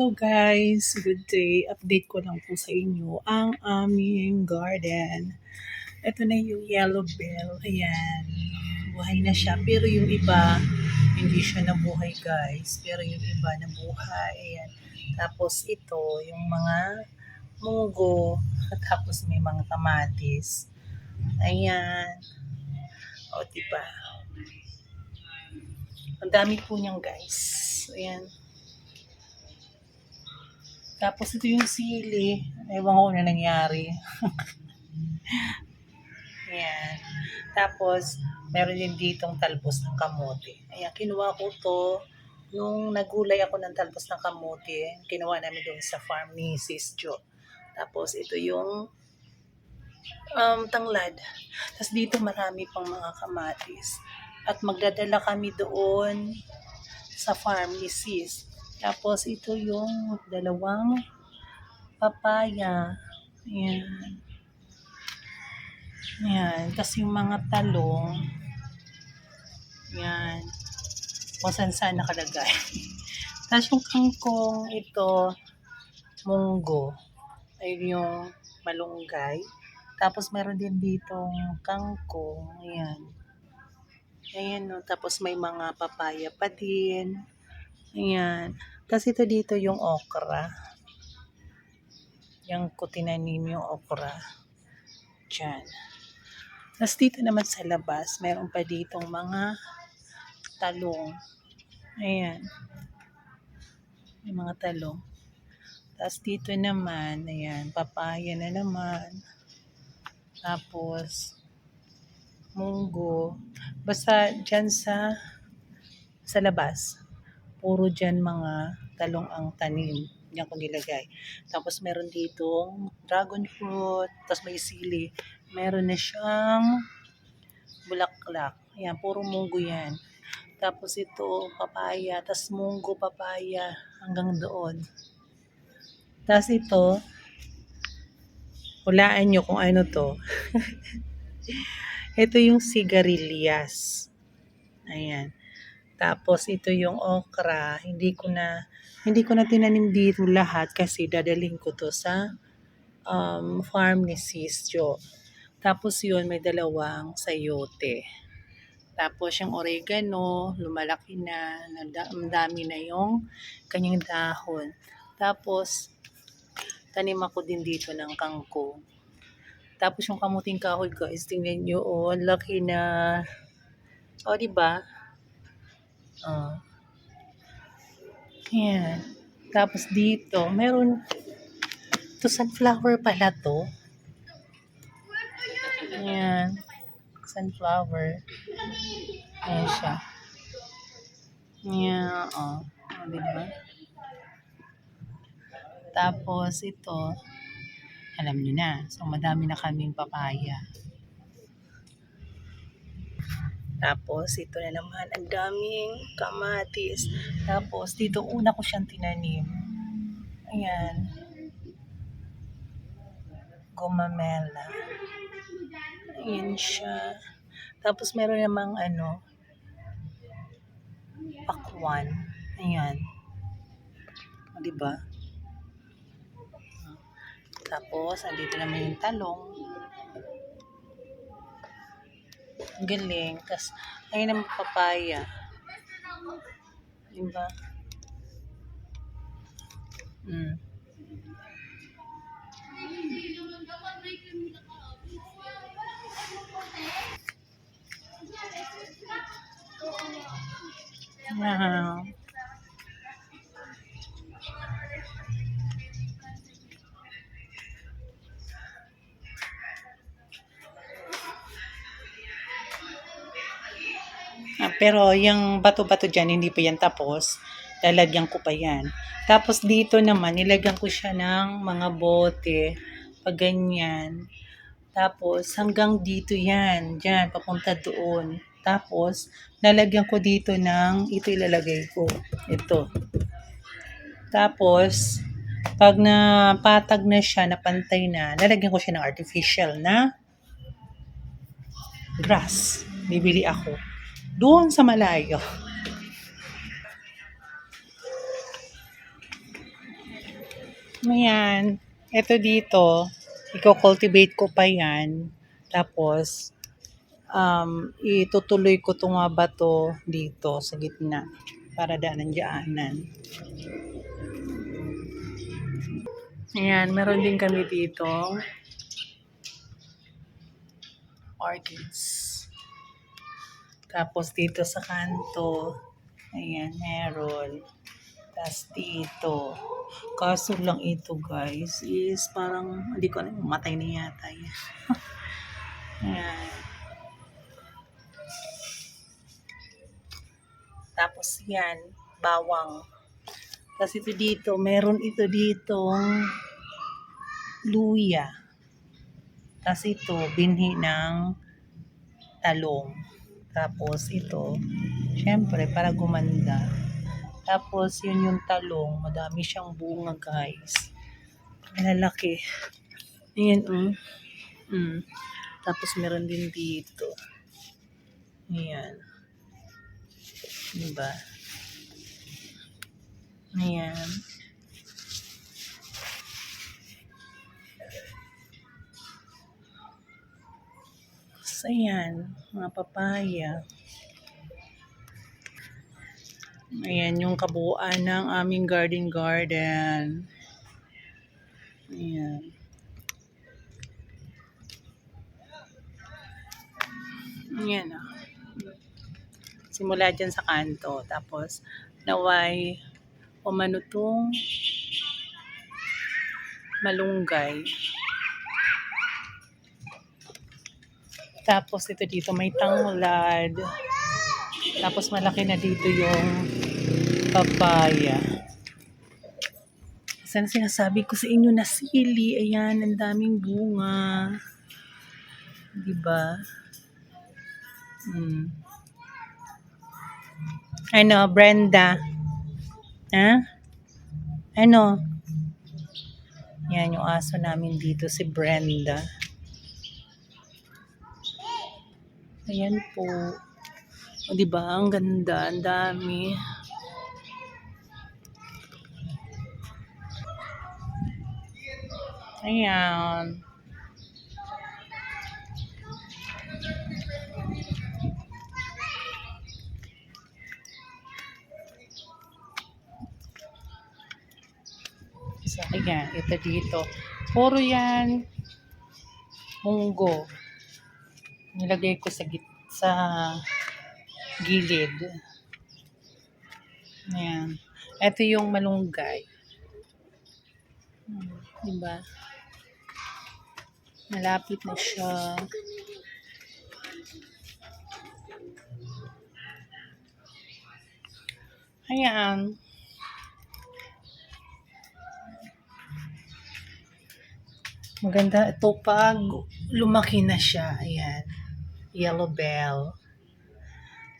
Hello guys, good day. Update ko lang po sa inyo ang aming garden. Ito na yung yellow bell. Ayan. Buhay na siya. Pero yung iba, hindi siya nabuhay guys. Pero yung iba nabuhay. Ayan. Tapos ito, yung mga munggo. Tapos may mga kamatis. Ayan. O, diba? Ang dami po niyan guys. Ayan. Tapos ito yung sili. Ewan ko na nangyari. Ayan. Tapos, meron din ditong talbos ng kamote. Ayan, kinuha ko to nung nagulay ako ng talbos ng kamote. Kinuha namin doon sa farm ni Sis Jo. Tapos, ito yung um, tanglad. Tapos dito marami pang mga kamatis. At magdadala kami doon sa farm ni Sis. Tapos ito yung dalawang papaya. Ayan. Ayan. Tapos yung mga talong. Ayan. Kung saan saan nakalagay. Tapos yung kangkong, ito, munggo. Ayun yung malunggay. Tapos meron din ditong kangkong. Ayan. Ayan, no. Tapos may mga papaya pa din. Ayan. Tapos ito dito yung okra. Yung ko tinanim yung okra. Diyan. Tapos dito naman sa labas, meron pa ditong mga talong. Ayan. May mga talong. Tapos dito naman, ayan, papaya na naman. Tapos, munggo. Basta dyan sa sa labas, puro dyan mga talong ang tanim. Yan ko nilagay. Tapos meron ditong dragon fruit. Tapos may sili. Meron na siyang bulaklak. Ayan, puro munggo yan. Tapos ito, papaya. Tapos munggo, papaya. Hanggang doon. Tapos ito, hulaan nyo kung ano to. ito yung sigarilyas. Ayan. Tapos ito yung okra, hindi ko na hindi ko na tinanim dito lahat kasi dadalhin ko to sa um, farm ni Sis Jo. Tapos yun, may dalawang sayote. Tapos yung oregano, lumalaki na, ang dami na yung kanyang dahon. Tapos, tanim ako din dito ng kangkong. Tapos yung kamuting kahoy guys, tingnan nyo, oh, laki na. O, oh, diba? Oh. Yan. Tapos dito, meron to sunflower pala to. Yan. Sunflower. Ayan siya. Yan, oh. oh diba? Tapos ito, alam niyo na. So, madami na kaming papaya. Tapos, ito na naman, ang daming kamatis. Tapos, dito una ko siyang tinanim. Ayan. Gumamela. Ayan siya. Tapos, meron namang ano, pakwan. Ayan. O, diba? Tapos, andito naman yung talong. Ang galing. Tapos, ayun ang papaya. Diba? Mm. Wow. Pero yung bato-bato dyan, hindi pa yan tapos. Lalagyan ko pa yan. Tapos dito naman, nilagyan ko siya ng mga bote. Pag ganyan. Tapos hanggang dito yan. Dyan, papunta doon. Tapos, lalagyan ko dito ng, ito ilalagay ko. Ito. Tapos, pag napatag na siya, napantay na, lalagyan ko siya ng artificial na grass. Bibili ako doon sa malayo. Ayan. Ito dito, i-cultivate ko pa yan. Tapos, um, itutuloy ko itong mga bato dito sa gitna para daanan daanan. Ayan, meron din kami dito orchids. Tapos dito sa kanto, ayan, meron. Tapos dito. Kaso lang ito guys, is parang, hindi ko alam, matay na yata yan. ayan. Tapos yan, bawang. Tapos ito dito, meron ito ditong luya. Tapos ito, binhi ng talong. Tapos ito, syempre, para gumanda. Tapos yun yung talong, madami siyang bunga guys. Malalaki. Ayan, mm. Mm. Tapos meron din dito. Ayan. Diba? Ayan. So, ayan. Mga papaya. Ayan yung kabuuan ng aming garden garden. Ayan. Ayan ah. Simula dyan sa kanto. Tapos, naway, umano tong malunggay. Tapos ito dito may tanglad. Tapos malaki na dito yung papaya. Sana sinasabi ko sa inyo na sili. Ayan, ang daming bunga. Diba? Hmm. Ano, Brenda? Ha? Ano? Yan yung aso namin dito, si Brenda. Ayan po. O, diba? Ang ganda. Ang dami. Ayan. So, ayan. Ito dito. Puro yan munggo. Nilagay ko sa git sa gilid. Ayan. Ito yung malunggay. Hmm, diba? Malapit na siya. Ayan. Maganda ito pag lumaki na siya. Ayan. Yellow bell.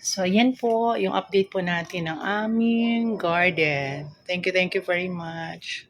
So, ayan po yung update po natin ng aming garden. Thank you, thank you very much.